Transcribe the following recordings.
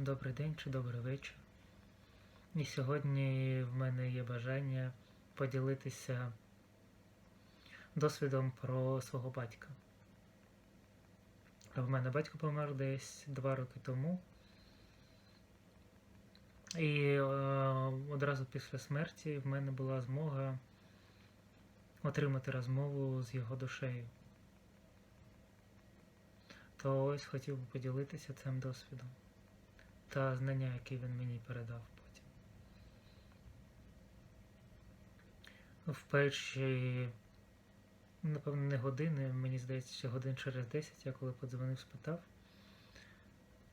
Добрий день чи добрий вечір. І сьогодні в мене є бажання поділитися досвідом про свого батька. В мене батько помер десь два роки тому. І е, одразу після смерті в мене була змога отримати розмову з його душею. То ось хотів би поділитися цим досвідом та знання, які він мені передав потім. В перші, напевно, не години, мені здається, що годин через 10, я коли подзвонив, спитав,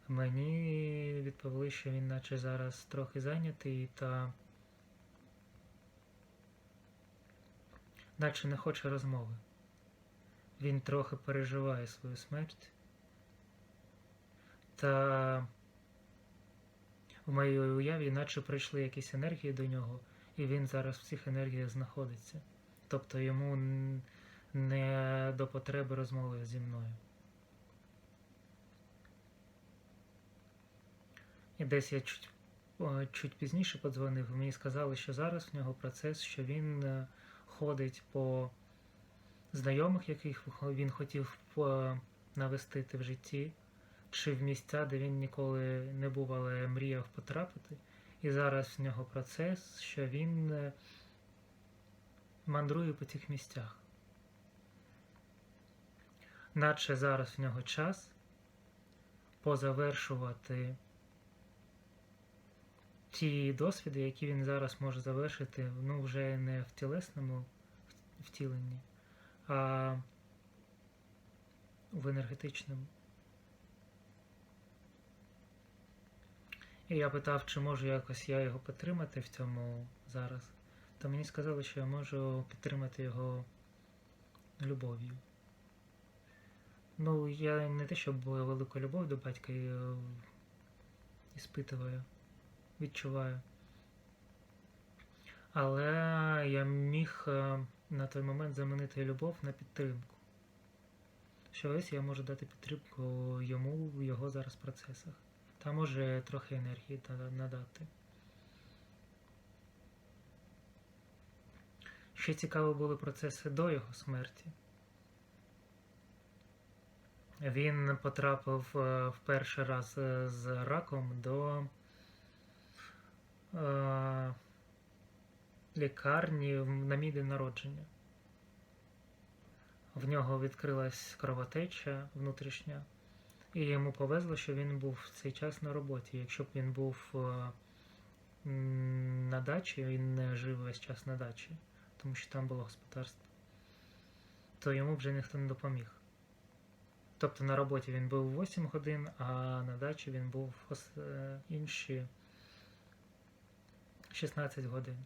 мені відповіли, що він наче зараз трохи зайнятий та наче не хоче розмови. Він трохи переживає свою смерть. Та в моїй уяві наче прийшли якісь енергії до нього, і він зараз в цих енергіях знаходиться. Тобто йому не до потреби розмови зі мною. І десь я чуть, чуть пізніше подзвонив, мені сказали, що зараз в нього процес, що він е, ходить по знайомих, яких він хотів е, навестити в житті, чи в місця, де він ніколи не був, але мріяв потрапити. І зараз в нього процес, що він е, мандрує по цих місцях. Наче зараз в нього час позавершувати ті досвіди, які він зараз може завершити, ну вже не в тілесному втіленні, а в енергетичному. І я питав, чи можу якось я його підтримати в цьому зараз. То мені сказали, що я можу підтримати його любов'ю. Ну, я не те, щоб велику любов до батька е, іспитую, відчуваю. Але я міг е, на той момент замінити любов на підтримку. Що ось я можу дати підтримку йому в його зараз процесах. Та може трохи енергії надати. Ще цікаво були процеси до його смерті. Він потрапив е, в перший раз е, з раком до е, лікарні на мій день народження. В нього відкрилась кровотеча внутрішня. І йому повезло, що він був в цей час на роботі. Якщо б він був е, на дачі, він не жив весь час на дачі, тому що там було господарство, то йому вже ніхто не допоміг. Тобто на роботі він був 8 годин, а на дачі він був е, інші 16 годин.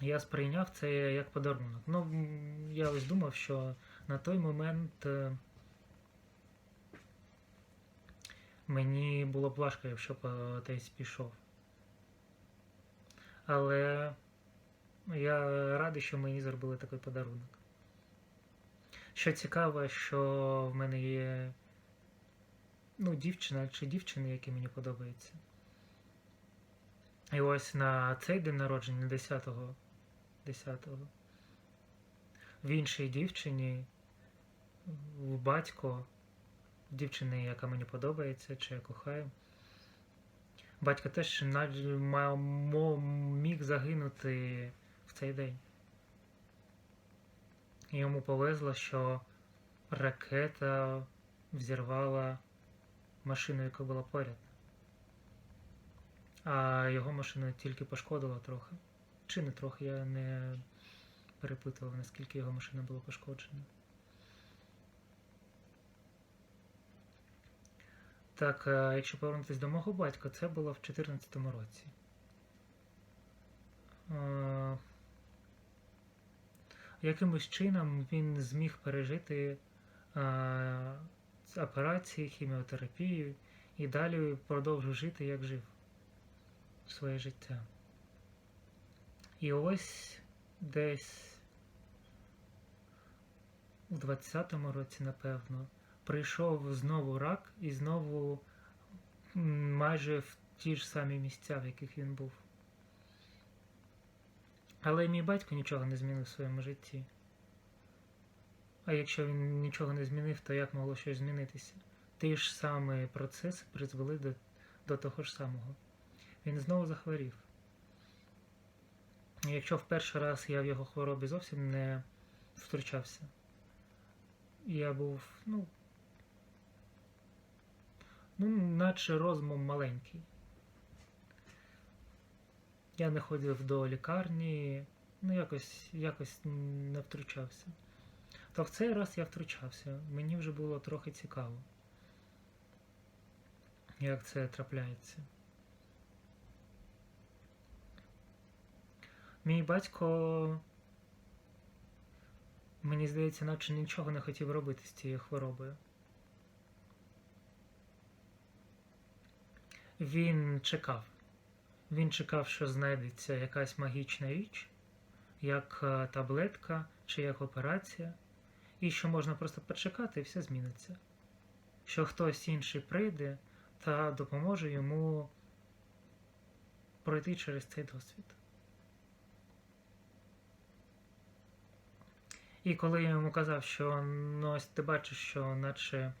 Я сприйняв це як подарунок. Ну, я ось думав, що на той момент е, мені було б важко, якщо б десь пішов. Але я радий, що мені зробили такий подарунок. Що цікаво, що в мене є ну, дівчина чи дівчини, які мені подобаються. І ось на цей день народження, 10-го, 10-го, в іншій дівчині, батько, дівчини, яка мені подобається, чи я кохаю. Батько теж міг загинути в цей день. Йому повезло, що ракета взірвала машину, яка була поряд. А його машину тільки пошкодила трохи. Чи не трохи, я не перепитував, наскільки його машина була пошкоджена. Так, е, якщо повернутися до мого батька, це було в 2014 році. Е, Якимось чином він зміг пережити е, операції, хіміотерапію і далі продовжив жити, як жив своє життя. І ось десь у 20-му році, напевно, прийшов знову рак і знову майже в ті ж самі місця, в яких він був. Але мій батько нічого не змінив в своєму житті. А якщо він нічого не змінив, то як могло щось змінитися? Ті ж самі процеси призвели до, до того ж самого. Він знову захворів. Якщо в перший раз я в його хворобі зовсім не втручався, я був, ну, ну, наче розумом маленький. Я не ходив до лікарні, ну якось, якось не втручався. То в цей раз я втручався. Мені вже було трохи цікаво, як це трапляється. Мій батько, мені здається, наче нічого не хотів робити з цією хворобою. Він чекав. Він чекав, що знайдеться якась магічна річ, як е, таблетка чи як операція, і що можна просто почекати і все зміниться. Що хтось інший прийде та допоможе йому пройти через цей досвід. І коли я йому казав, що ну ось ти бачиш, що наче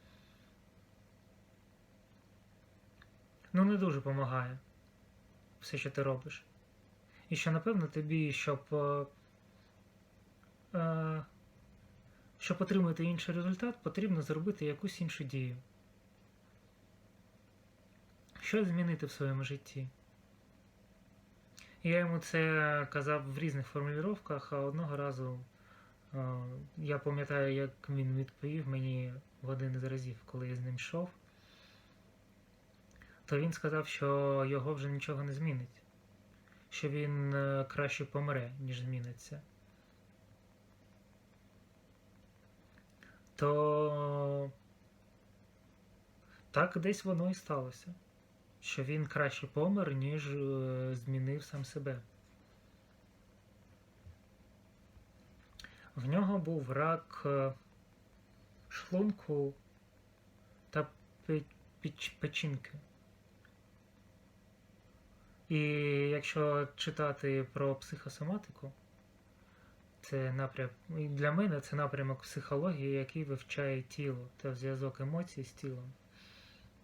ну не дуже допомагає все, що ти робиш. І що, напевно, тобі, щоб, е, е, щоб отримати інший результат, потрібно зробити якусь іншу дію. Щось змінити в своєму житті. Я йому це казав в різних формулюваннях, а одного разу е, я пам'ятаю, як він відповів мені в один із разів, коли я з ним йшов то він сказав, що його вже нічого не змінить, що він е, краще помре, ніж зміниться. То так десь воно і сталося, що він краще помер, ніж е, змінив сам себе. В нього був рак е, шлунку та печінки. І якщо читати про психосоматику, це напрям для мене це напрямок психології, який вивчає тіло та зв'язок емоцій з тілом.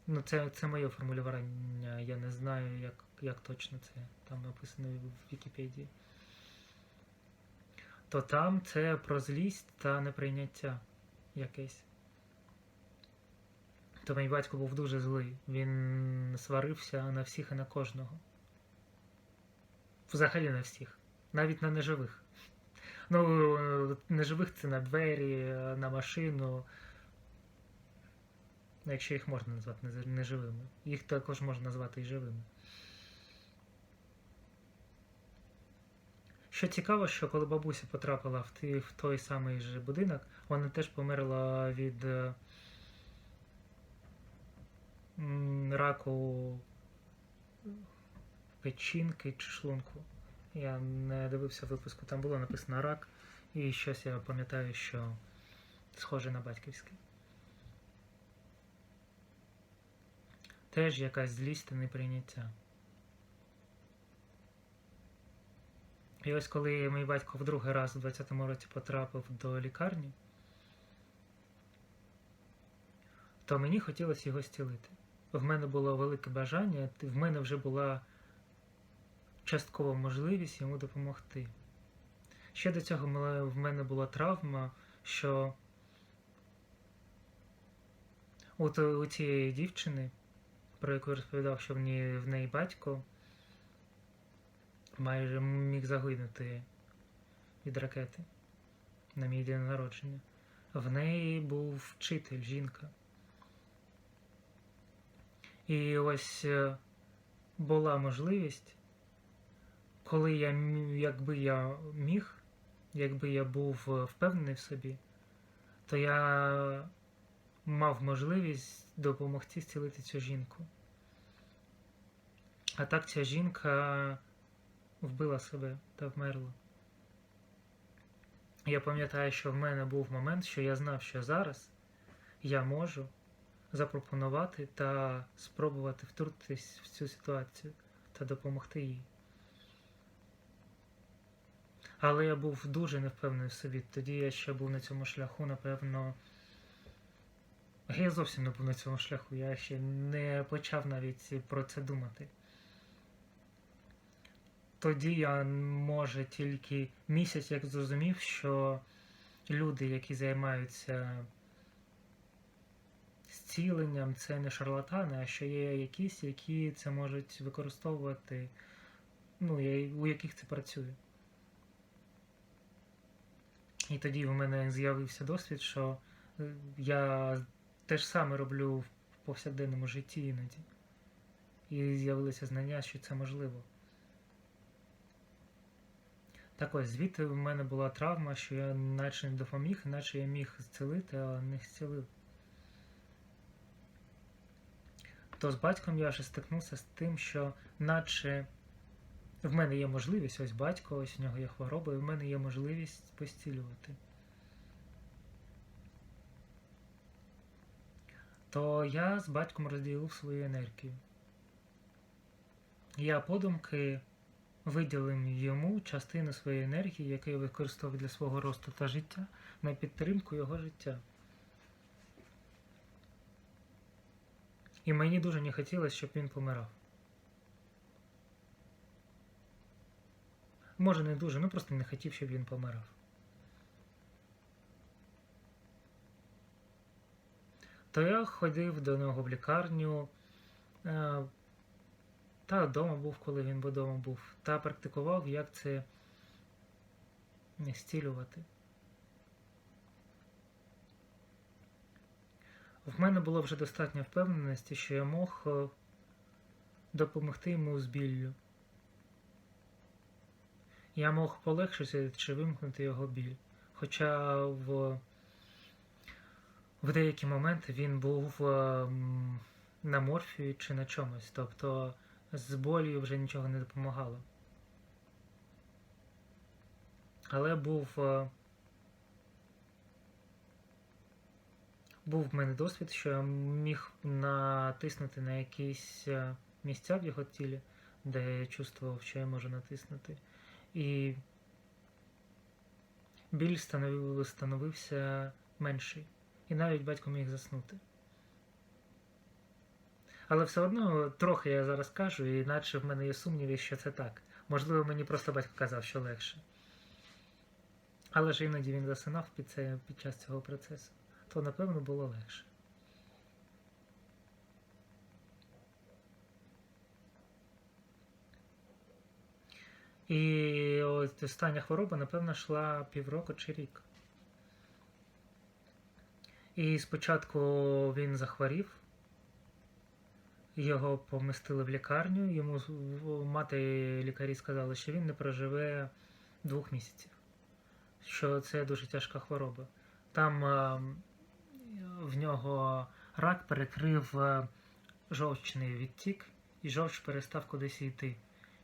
Ну, це це моє формулювання, я не знаю, як як точно це там написано в Вікіпедії. То там це про злість та неприйняття якесь. То мій батько був дуже злий. Він сварився на всіх і на кожного. Взагалі на всіх, навіть на неживих. Ну, неживих це на двері, на машину. Якщо їх можна назвати неживими. Їх також можна назвати і живими. Що цікаво, що коли бабуся потрапила в той, самий же будинок, вона теж померла від раку печінки чи шлунку. Я не дивився випуску, там було написано рак, і щось я пам'ятаю, що схоже на батьківське. Теж якась злість та неприйняття. І ось коли мій батько в другий раз у 20-му році потрапив до лікарні, то мені хотілося його зцілити. В мене було велике бажання, в мене вже була часткова можливість йому допомогти. Ще до цього в мене була травма, що от у цієї дівчини, про яку розповідав, що в неї, в неї батько майже міг загинути від ракети на мій день народження. В неї був вчитель, жінка. І ось е, була можливість коли я якби я міг, якби я був е, впевнений в собі, то я мав можливість допомогти зцілити цю жінку. А так ця жінка вбила себе та вмерла. Я пам'ятаю, що в мене був момент, що я знав, що зараз я можу запропонувати та спробувати втрутитись в цю ситуацію та допомогти їй. Але я був дуже невпевнений в собі. Тоді я ще був на цьому шляху, напевно. Я зовсім не був на цьому шляху, я ще не почав навіть про це думати. Тоді я, може, тільки місяць як зрозумів, що люди, які займаються зціленням, це не шарлатани, а що є якісь, які це можуть використовувати, ну, у яких це працює. І тоді в мене з'явився досвід, що е, я те ж саме роблю в повсякденному житті іноді. І з'явилися знання, що це можливо. Так ось, звідти в мене була травма, що я наче не допоміг, наче я міг зцілити, а не зцілив. То з батьком я вже стикнувся з тим, що наче в мене є можливість, ось батько, ось у нього є хвороба, і в мене є можливість постілювати. То я з батьком розділив свою енергію. Я подумки виділив йому частину своєї енергії, яку я використовую для свого росту та життя, на підтримку його життя. І мені дуже не хотілося, щоб він помирав. Може, не дуже, ну просто не хотів, щоб він помирав. То я ходив до нього в лікарню, е, та вдома був, коли він вдома був, та практикував, як це не стілювати. В мене було вже достатньо впевненості, що я мог е, допомогти йому з біллю. Я мог полегшити чи вимкнути його біль. Хоча в, в деякі моменти він був е, на морфії чи на чомусь, тобто з болю вже нічого не допомагало. Але був, е, був в мене досвід, що я міг натиснути на якісь е, місця в його тілі, де я чувствував, що я можу натиснути. І біль становив, становився менший. І навіть батько міг заснути. Але все одно трохи я зараз кажу, і наче в мене є сумніви, що це так. Можливо, мені просто батько казав, що легше. Але ж іноді він засинав під, це, під час цього процесу, то напевно було легше. І ось остання хвороба, напевно, йшла півроку чи рік. І спочатку він захворів, його помістили в лікарню, йому мати лікарі сказали, що він не проживе двох місяців, що це дуже тяжка хвороба. Там е, в нього рак перекрив е, жовчний відтік, і жовч перестав кудись йти.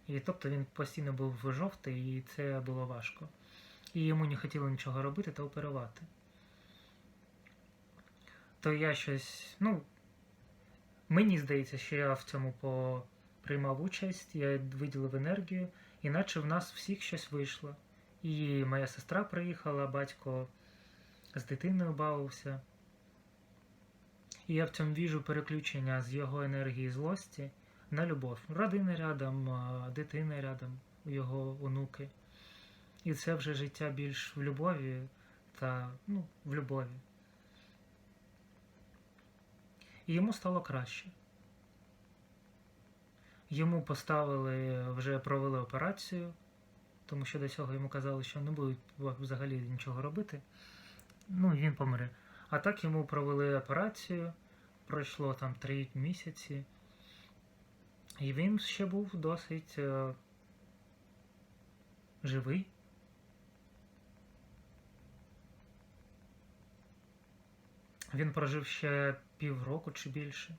І тобто він постійно був жовтий, і це було важко. І йому не хотіло нічого робити та оперувати. То я щось, ну, мені здається, що я в цьому по... приймав участь, я виділив енергію, іначе в нас всіх щось вийшло. І моя сестра приїхала, батько з дитиною бавився. І я в цьому віжу переключення з його енергії злості на любов. Родина рядом, а, дитина рядом, його онуки. І це вже життя більш в любові та ну, в любові. І йому стало краще. Йому поставили, вже провели операцію, тому що до цього йому казали, що не будуть взагалі нічого робити. Ну, і він помре. А так йому провели операцію, пройшло там три місяці. І він ще був досить е, живий. Він прожив ще півроку чи більше.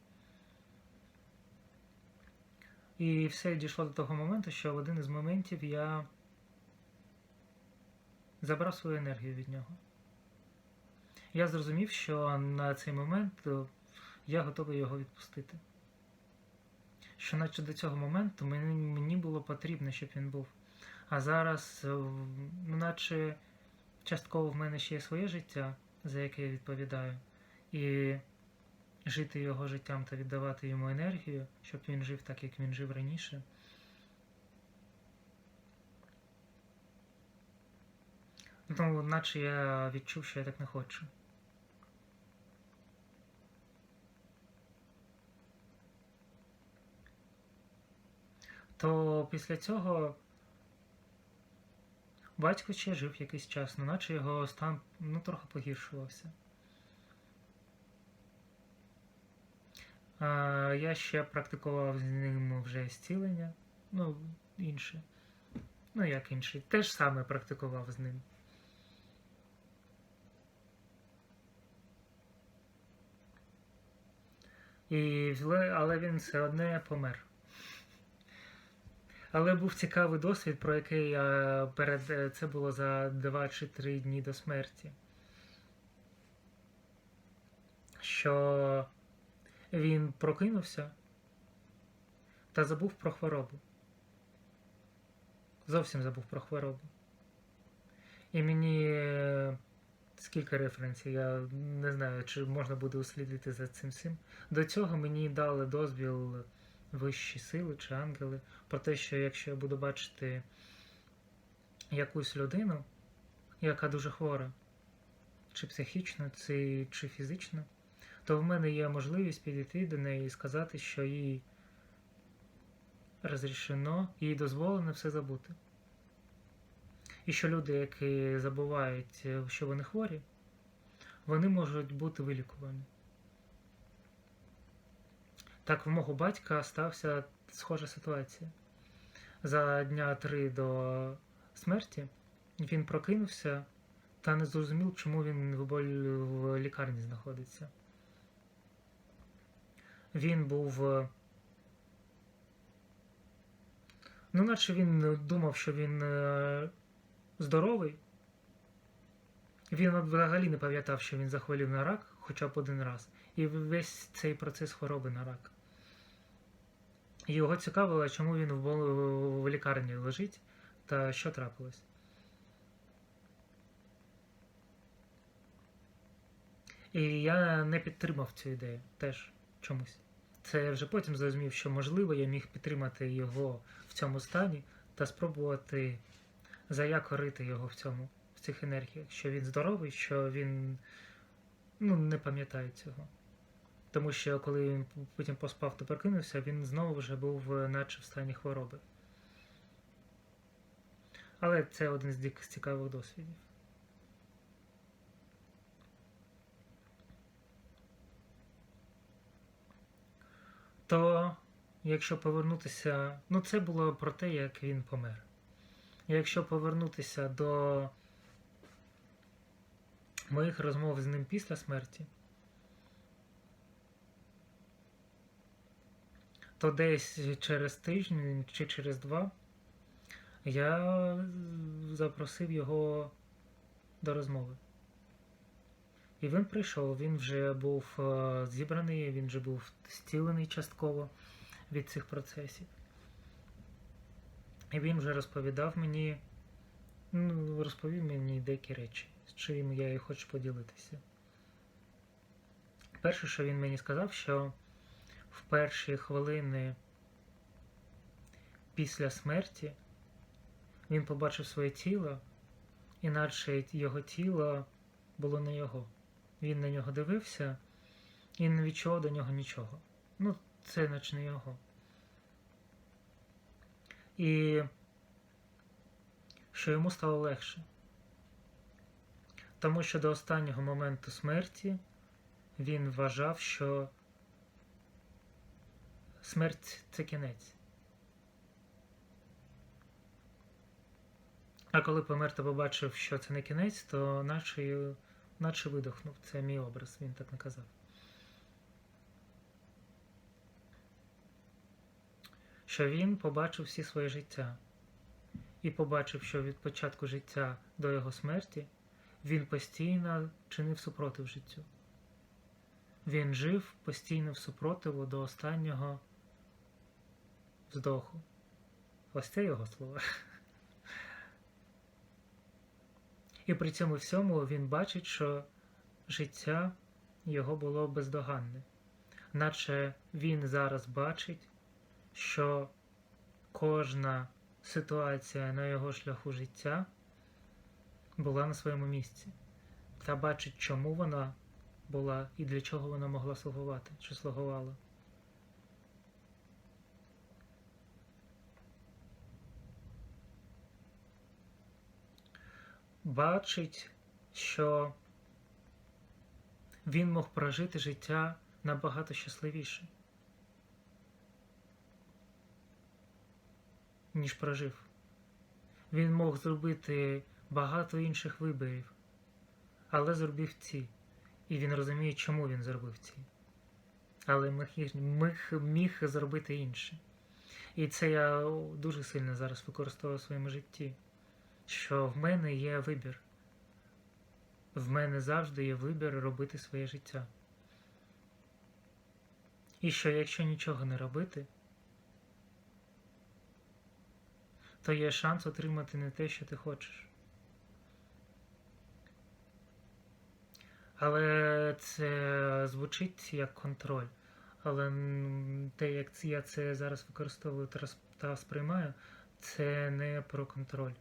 І все дійшло до того моменту, що в один із моментів я забрав свою енергію від нього. я зрозумів, що на цей момент е, я готовий його відпустити. Що наче до цього моменту мені, було потрібно, щоб він був. А зараз, е, ну, наче частково в мене ще є своє життя, за яке я відповідаю. І жити його життям та віддавати йому енергію, щоб він жив так, як він жив раніше. Ну, наче я відчув, що я так не хочу. То після цього батько ще жив якийсь час, ну наче його стан ну, трохи погіршувався. Я ще практикував з ним вже зцілення, ну, інше. Ну, як інший. Те ж саме практикував з ним. І, але він все одне помер. Але був цікавий досвід, про який я перед е, це було за 2 чи 3 дні до смерті. Що він прокинувся та забув про хворобу. Зовсім забув про хворобу. І мені е, скільки референсів, я не знаю, чи можна буде услідити за цим всім. До цього мені дали дозвіл вищі сили чи ангели про те, що якщо я буду бачити якусь людину, яка дуже хвора, чи психічно, чи, фізично, то в мене є можливість підійти до неї і сказати, що їй розрішено, їй дозволено все забути. І що люди, які забувають, що вони хворі, вони можуть бути вилікувані. Так, в мого батька стався схожа ситуація. За дня три до смерті він прокинувся та не зрозумів, чому він в лікарні знаходиться. Він був. е, Ну, наче він думав, що він е, здоровий. Він взагалі не пам'ятав, що він захворів на рак хоча б один раз. І весь цей процес хвороби на рак. Його цікавило, чому він в лікарні лежить та що трапилось. І я не підтримав цю ідею теж чомусь. Це я вже потім зрозумів, що можливо я міг підтримати його в цьому стані та спробувати заякорити його в цьому, в цих енергіях, що він здоровий, що він ну, не пам'ятає цього. Тому що коли він потім поспав та прокинувся, він знову вже був е, наче в стані хвороби. Але це один з цікавих досвідів. То, якщо повернутися, ну це було про те, як він помер. Якщо повернутися до моїх розмов з ним після смерті, то десь через тиждень чи через два я запросив його до розмови. І він прийшов, він вже був е, зібраний, він вже був зцілений частково від цих процесів. І він вже розповідав мені, ну, розповів мені деякі речі, з чим я і хочу поділитися. Перше, що він мені сказав, що в перші хвилини після смерті він побачив своє тіло, іначе його тіло було не його. Він на нього дивився і не відчував до нього нічого. Ну, це наче не його. І що йому стало легше. Тому що до останнього моменту смерті він вважав, що смерть це кінець. А коли помер та побачив, що це не кінець, то наче, наче видохнув. Це мій образ, він так наказав. Що він побачив всі своє життя. І побачив, що від початку життя до його смерті він постійно чинив супротив життю. Він жив постійно в супротиву до останнього вздоху. Ось це його слова. І при цьому всьому він бачить, що життя його було бездоганне, наче він зараз бачить, що кожна ситуація на його шляху життя була на своєму місці, та бачить, чому вона була і для чого вона могла слугувати чи слугувала. Бачить, що він мог прожити життя набагато щасливіше, ніж прожив. Він мог зробити багато інших виборів, але зробив ці. І він розуміє, чому він зробив ці. Але міг, міг, міг зробити інше. І це я дуже сильно зараз використовую в своєму житті. Що в мене є вибір. В мене завжди є вибір робити своє життя. І що якщо нічого не робити, то є шанс отримати не те, що ти хочеш. Але це звучить як контроль. Але те, як я це зараз використовую та сприймаю, це не про контроль.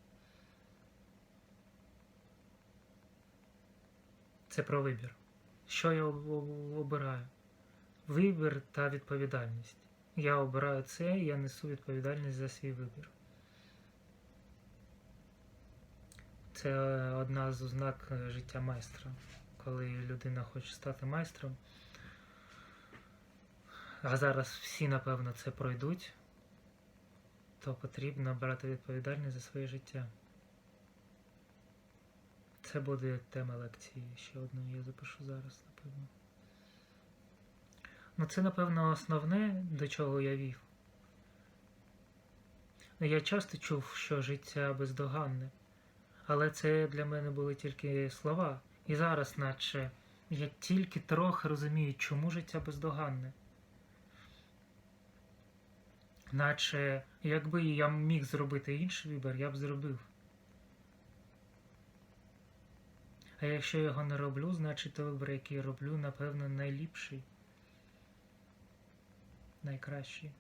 Це про вибір. Що я обираю? Вибір та відповідальність. Я обираю це і я несу відповідальність за свій вибір. Це одна з ознак життя майстра коли людина хоче стати майстром. А зараз всі, напевно, це пройдуть, то потрібно брати відповідальність за своє життя. Це буде тема лекції. Ще одну я запишу зараз, напевно. Ну, це, напевно, основне, до чого я вів. Я часто чув, що життя бездоганне, але це для мене були тільки слова. І зараз, наче я тільки трохи розумію, чому життя бездоганне. Наче якби я міг зробити інший вибір, я б зробив. А якщо його не роблю, значить вибір, який роблю, напевно, найліпший, найкращий.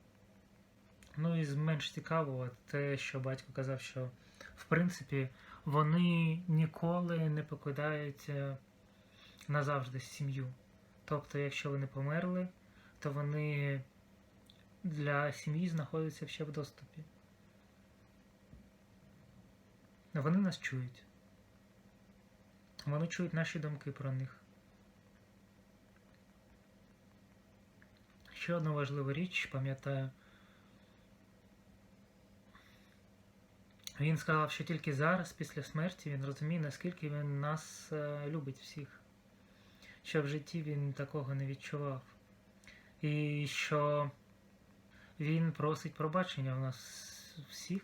Ну і менш цікавого те, що батько казав, що в принципі вони ніколи не покидають назавжди сім'ю. Тобто, якщо вони померли, то вони для сім'ї знаходяться ще в доступі. Вони нас чують. Вони чують наші думки про них. Ще одна важлива річ, пам'ятаю. Він сказав, що тільки зараз, після смерті, він розуміє, наскільки він нас е, любить всіх, що в житті він такого не відчував. І що він просить пробачення у нас всіх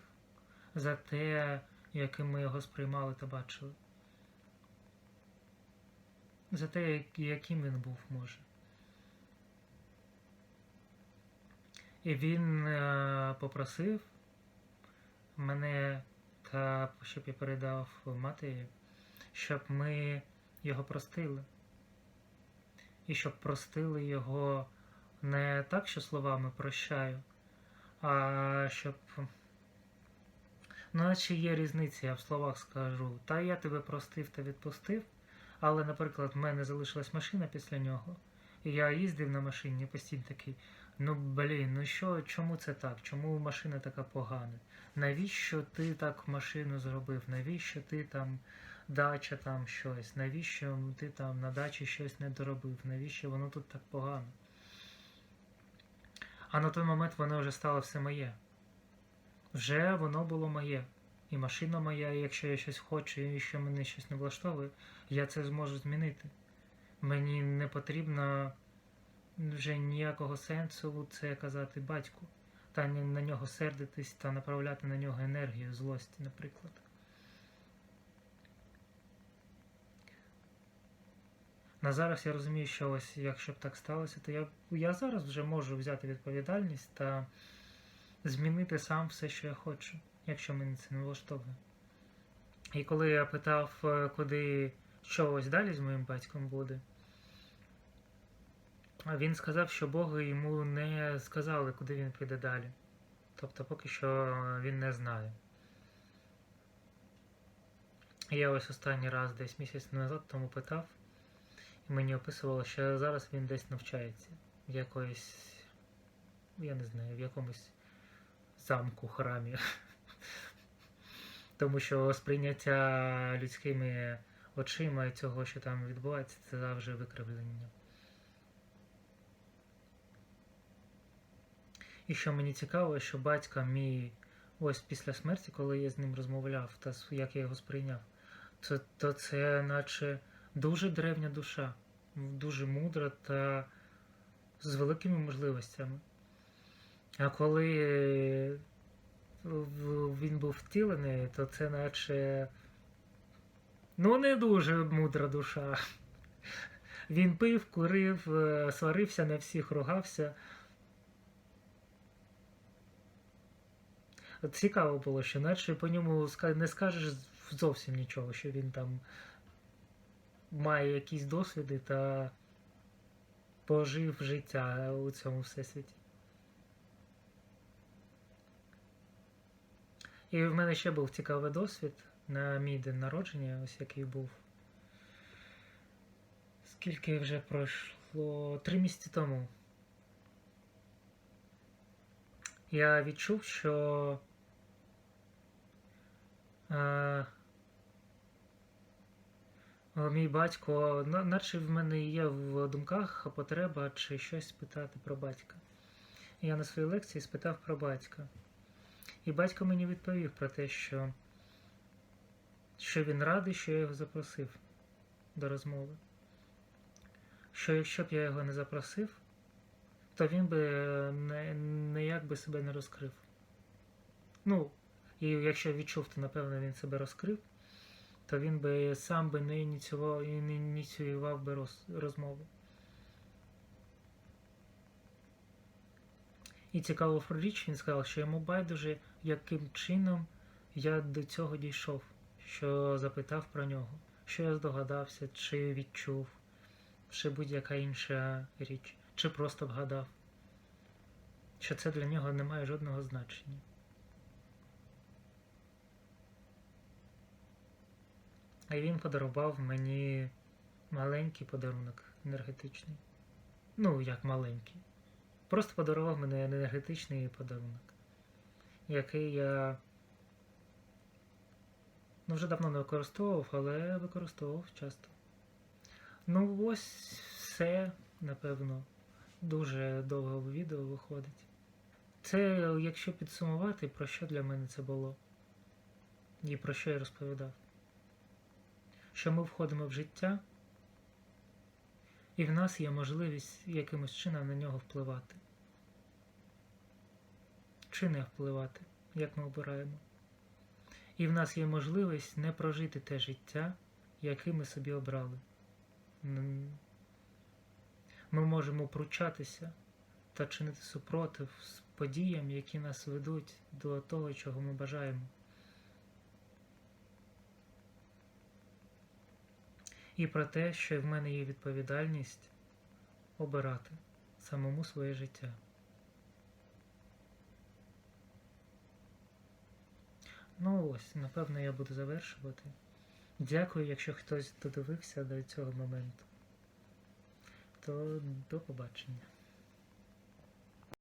за те, яким ми його сприймали та бачили. За те, яким він був, може. І він е, попросив мене та щоб я передав матері, щоб ми його простили. І щоб простили його не так, що словами прощаю, а щоб. Ну, наче є різниця, я в словах скажу. Та я тебе простив та відпустив, але, наприклад, в мене залишилась машина після нього, і я їздив на машині постійно такий. Ну блін, ну що, чому це так? Чому машина така погана? Навіщо ти так машину зробив? Навіщо ти там дача там щось? Навіщо ти там на дачі щось не доробив? Навіщо воно тут так погано? А на той момент воно вже стало все моє. Вже воно було моє. І машина моя, і якщо я щось хочу, і якщо мене щось не влаштовує, я це зможу змінити. Мені не потрібно вже ніякого сенсу це казати батьку, та на нього сердитись та направляти на нього енергію злості, наприклад. На зараз я розумію, що ось якщо б так сталося, то я, я зараз вже можу взяти відповідальність та змінити сам все, що я хочу, якщо мене це не влаштовує. І коли я питав, е, куди що ось далі з моїм батьком буде, він сказав, що Боги йому не сказали, куди він піде далі. Тобто поки що він не знає. Я ось останній раз десь місяць назад тому питав, і мені описувало, що зараз він десь навчається в якоїсь, я не знаю, в якомусь замку, храмі. Тому що сприйняття людськими очима і цього, що там відбувається, це завжди викривлення. І що мені цікаво, що батька мій ось після смерті, коли я з ним розмовляв, та як я його сприйняв, то, то це наче дуже древня душа, дуже мудра та з великими можливостями. А коли він був втілений, то це наче ну не дуже мудра душа. Він пив, курив, е, сварився на всіх, ругався. Цікаво було, що наче по ньому не скажеш зовсім нічого, що він там має якісь досвіди та пожив життя у цьому всесвіті. І в мене ще був цікавий досвід на мій день народження, ось який був. Скільки вже пройшло? Три місяці тому. Я відчув, що е, мій батько, наче в мене є в думках потреба чи щось спитати про батька. Я на своїй лекції спитав про батька. І батько мені відповів про те, що, що він радий, що я його запросив до розмови. Що якщо б я його не запросив, то він би е, не, ніяк би себе не розкрив. Ну, і якщо відчув, то напевно він себе розкрив, то він би сам би не ініціював, не ініціював би роз, розмову. І цікаво річ, він сказав, що йому байдуже, яким чином я до цього дійшов, що запитав про нього, що я здогадався, чи відчув, чи будь-яка інша річ, чи просто вгадав, що це для нього не має жодного значення. А він подарував мені маленький подарунок енергетичний. Ну, як маленький. Просто подарував мені енергетичний подарунок, який я ну, вже давно не використовував, але використовував часто. Ну, ось все, напевно, дуже довго відео виходить. Це, якщо підсумувати, про що для мене це було? І про що я розповідав? Що ми входимо в життя, і в нас є можливість якимось чином на нього впливати. Чи не впливати, як ми обираємо. І в нас є можливість не прожити те життя, яке ми собі обрали. Ми можемо пручатися та чинити супротив з подіям, які нас ведуть до того, чого ми бажаємо. І про те, що в мене є відповідальність обирати самому своє життя. Ну ось, напевно, я буду завершувати. Дякую, якщо хтось додивився до цього моменту. То до побачення.